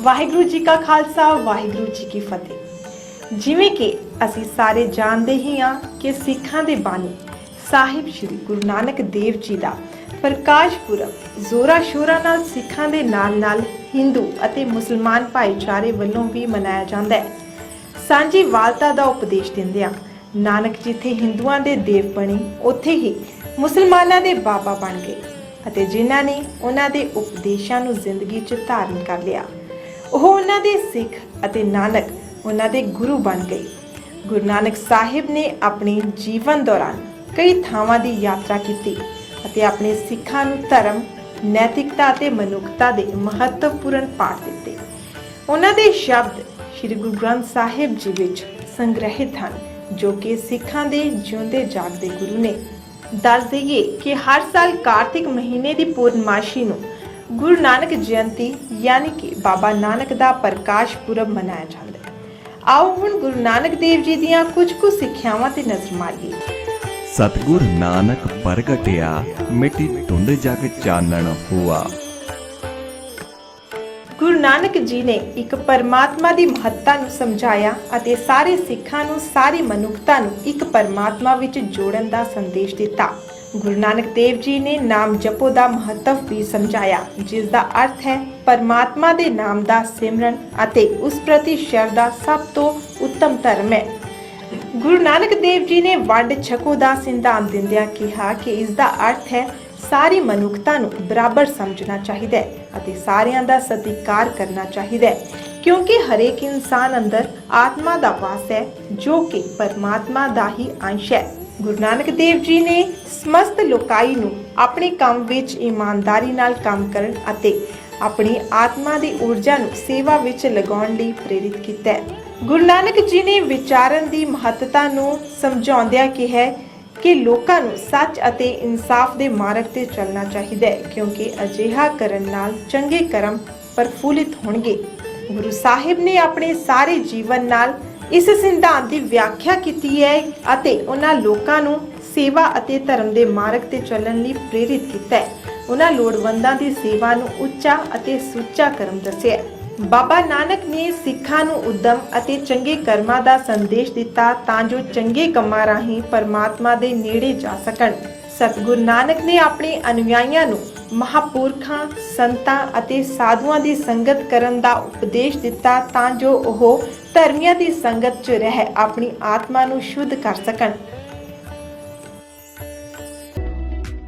ਵਾਹਿਗੁਰੂ ਜੀ ਕਾ ਖਾਲਸਾ, ਵਾਹਿਗੁਰੂ ਜੀ ਕੀ ਫਤਿਹ। ਜਿਵੇਂ ਕਿ ਅਸੀਂ ਸਾਰੇ ਜਾਣਦੇ ਹੀ ਹਾਂ ਕਿ ਸਿੱਖਾਂ ਦੇ ਬਾਣੀ ਸਾਹਿਬ ਸ੍ਰੀ ਗੁਰੂ ਨਾਨਕ ਦੇਵ ਜੀ ਦਾ ਪ੍ਰਕਾਸ਼ ਪੁਰਬ ਜ਼ੋਰਾ ਸ਼ੋਰਾ ਨਾਲ ਸਿੱਖਾਂ ਦੇ ਨਾਲ-ਨਾਲ ਹਿੰਦੂ ਅਤੇ ਮੁਸਲਮਾਨ ਭਾਈਚਾਰੇ ਵੱਲੋਂ ਵੀ ਮਨਾਇਆ ਜਾਂਦਾ ਹੈ। ਸਾਂਝੀ ਵਾਲਤਾ ਦਾ ਉਪਦੇਸ਼ ਦਿੰਦਿਆਂ ਨਾਨਕ ਜਿੱਥੇ ਹਿੰਦੂਆਂ ਦੇ ਦੇਵ ਬਣੇ, ਉੱਥੇ ਹੀ ਮੁਸਲਮਾਨਾਂ ਦੇ ਬਾਬਾ ਬਣ ਗਏ ਅਤੇ ਜਿਨ੍ਹਾਂ ਨੇ ਉਹਨਾਂ ਦੇ ਉਪਦੇਸ਼ਾਂ ਨੂੰ ਜ਼ਿੰਦਗੀ 'ਚ ਧਾਰਨ ਕਰ ਲਿਆ। ਉਹ ਉਹਨਾਂ ਦੇ ਸਿੱਖ ਅਤੇ ਨਾਨਕ ਉਹਨਾਂ ਦੇ ਗੁਰੂ ਬਣ ਗਏ। ਗੁਰੂ ਨਾਨਕ ਸਾਹਿਬ ਨੇ ਆਪਣੇ ਜੀਵਨ ਦੌਰਾਨ ਕਈ ਥਾਵਾਂ ਦੀ ਯਾਤਰਾ ਕੀਤੀ ਅਤੇ ਆਪਣੇ ਸਿੱਖਾਂ ਨੂੰ ਧਰਮ, ਨੈਤਿਕਤਾ ਅਤੇ ਮਨੁੱਖਤਾ ਦੇ ਮਹੱਤਵਪੂਰਨ ਪਾਠ ਦਿੱਤੇ। ਉਹਨਾਂ ਦੇ ਸ਼ਬਦ ਸ੍ਰੀ ਗੁਰੂ ਗ੍ਰੰਥ ਸਾਹਿਬ ਜੀ ਵਿੱਚ ਸੰਗ੍ਰਹਿਤ ਹਨ, ਜੋ ਕਿ ਸਿੱਖਾਂ ਦੇ ਜਿਉਂਦੇ ਜਾਗਦੇ ਗੁਰੂ ਨੇ। ਦੱਸ ਦਈਏ ਕਿ ਹਰ ਸਾਲ ਕਾਰਤਿਕ ਮਹੀਨੇ ਦੀ ਪੂਰਨਮਾਸ਼ੀ ਨੂੰ ਗੁਰੂ ਨਾਨਕ ਜਯੰਤੀ ਯਾਨੀ ਕਿ ਬਾਬਾ ਨਾਨਕ ਦਾ ਪ੍ਰਕਾਸ਼ ਪੁਰਬ ਮਨਾਇਆ ਜਾਂਦਾ ਹੈ। ਆਓ ਹੁਣ ਗੁਰੂ ਨਾਨਕ ਦੇਵ ਜੀ ਦੀਆਂ ਕੁਝ ਕੁ ਸਿੱਖਿਆਵਾਂ ਤੇ ਨਜ਼ਰ ਮਾਰੀਏ। ਸਤਿਗੁਰ ਨਾਨਕ ਪ੍ਰਗਟਿਆ ਮਿਟੀ ਧੁੰਦ ਜਗ ਚਾਨਣ ਹੁਆ। ਗੁਰੂ ਨਾਨਕ ਜੀ ਨੇ ਇੱਕ ਪਰਮਾਤਮਾ ਦੀ ਮਹੱਤਤਾ ਨੂੰ ਸਮਝਾਇਆ ਅਤੇ ਸਾਰੇ ਸਿੱਖਾਂ ਨੂੰ ਸਾਰੀ ਮਨੁੱਖਤਾ ਨੂੰ ਇੱਕ ਪਰਮਾਤਮਾ ਵਿੱਚ ਜੋੜਨ ਦਾ ਸੰਦੇਸ਼ ਦਿੱਤਾ। ਗੁਰੂ ਨਾਨਕ ਦੇਵ ਜੀ ਨੇ ਨਾਮ ਜਪੋ ਦਾ ਮਹੱਤਵ ਵੀ ਸਮਝਾਇਆ, ਜਿਸ ਦਾ ਅਰਥ ਹੈ ਪਰਮਾਤਮਾ ਦੇ ਨਾਮ ਦਾ ਸਿਮਰਨ ਅਤੇ ਉਸ ਪ੍ਰਤੀ ਸ਼ਰਧਾ ਸਭ ਤੋਂ ਉੱਤਮ ਧਰਮ ਹੈ। ਗੁਰੂ ਨਾਨਕ ਦੇਵ ਜੀ ਨੇ ਵੰਡ ਛਕੋ ਦਾ ਸਿਧਾਂਤ ਦਿੰਦਿਆਂ ਕਿਹਾ ਕਿ ਇਸ ਦਾ ਅਰਥ ਹੈ ਸਾਰੀ ਮਨੁੱਖਤਾ ਨੂੰ ਬਰਾਬਰ ਸਮਝਣਾ ਚਾਹੀਦਾ ਹੈ ਅਤੇ ਸਾਰਿਆਂ ਦਾ ਸਤਿਕਾਰ ਕਰਨਾ ਚਾਹੀਦਾ ਹੈ, ਕਿਉਂਕਿ ਹਰੇਕ ਇਨਸਾਨ ਅੰਦਰ ਆਤਮਾ ਦਾ ਵਾਸ ਹੈ, ਜੋ ਕਿ ਪਰਮਾਤਮਾ ਦਾ ਹੀ ਅੰਸ਼ ਹੈ। ਗੁਰੂ ਨਾਨਕ ਦੇਵ ਜੀ ਨੇ ਸਮਸਤ ਲੋਕਾਈ ਨੂੰ ਆਪਣੇ ਕੰਮ ਵਿੱਚ ਇਮਾਨਦਾਰੀ ਨਾਲ ਕੰਮ ਕਰਨ ਅਤੇ ਆਪਣੀ ਆਤਮਾ ਦੀ ਊਰਜਾ ਨੂੰ ਸੇਵਾ ਵਿੱਚ ਲਗਾਉਣ ਲਈ ਪ੍ਰੇਰਿਤ ਕੀਤਾ ਹੈ। ਗੁਰੂ ਨਾਨਕ ਜੀ ਨੇ ਵਿਚਾਰਨ ਦੀ ਮਹੱਤਤਾ ਨੂੰ ਸਮਝਾਉਂਦਿਆਂ ਕਿਹਾ ਕਿ ਲੋਕਾਂ ਨੂੰ ਸੱਚ ਅਤੇ ਇਨਸਾਫ ਦੇ ਮਾਰਗ ਤੇ ਚੱਲਣਾ ਚਾਹੀਦਾ ਹੈ, ਕਿਉਂਕਿ ਅਜਿਹਾ ਕਰਨ ਨਾਲ ਚੰਗੇ ਕਰਮ ਪ੍ਰਫੁੱਲਿਤ ਹੋਣਗੇ। ਗੁਰੂ ਸਾਹਿਬ ਨੇ ਆਪਣੇ ਸਾਰੇ ਜੀਵਨ ਨਾਲ ਇਸ ਸਿਧਾਂਤ ਦੀ ਵਿਆਖਿਆ ਕੀਤੀ ਹੈ ਅਤੇ ਉਹਨਾਂ ਲੋਕਾਂ ਨੂੰ ਸੇਵਾ ਅਤੇ ਧਰਮ ਦੇ ਮਾਰਗ ਤੇ ਚੱਲਣ ਲਈ ਪ੍ਰੇਰਿਤ ਕੀਤਾ ਹੈ। ਉਹਨਾਂ ਲੋੜਵੰਦਾਂ ਦੀ ਸੇਵਾ ਨੂੰ ਉੱਚਾ ਅਤੇ ਸੁੱਚਾ ਕਰਮ ਦੱਸਿਆ ਬਾਬਾ ਨਾਨਕ ਨੇ ਸਿੱਖਾਂ ਨੂੰ ਉਦਮ ਅਤੇ ਚੰਗੇ ਕਰਮਾਂ ਦਾ ਸੰਦੇਸ਼ ਦਿੱਤਾ ਤਾਂ ਜੋ ਚੰਗੇ ਕੰਮਾਂ ਰਾਹੀਂ ਪਰਮਾਤਮਾ ਦੇ ਨੇੜੇ ਜਾ ਸਕਣ। ਸਤਿਗੁਰੂ ਨਾਨਕ ਨੇ ਆਪਣੇ ਅਨੁਯਾਈਆਂ ਨੂੰ ਮਹਾਪੁਰਖਾਂ, ਸੰਤਾਂ ਅਤੇ ਸਾਧੂਆਂ ਦੀ ਸੰਗਤ ਕਰਨ ਦਾ ਉਪਦੇਸ਼ ਦਿੱਤਾ ਤਾਂ ਜੋ ਉਹ ਧਰਮੀਆਂ ਦੀ ਸੰਗਤ 'ਚ ਰਹਿ ਆਪਣੀ ਆਤਮਾ ਨੂੰ ਸ਼ੁੱਧ ਕਰ ਸਕਣ।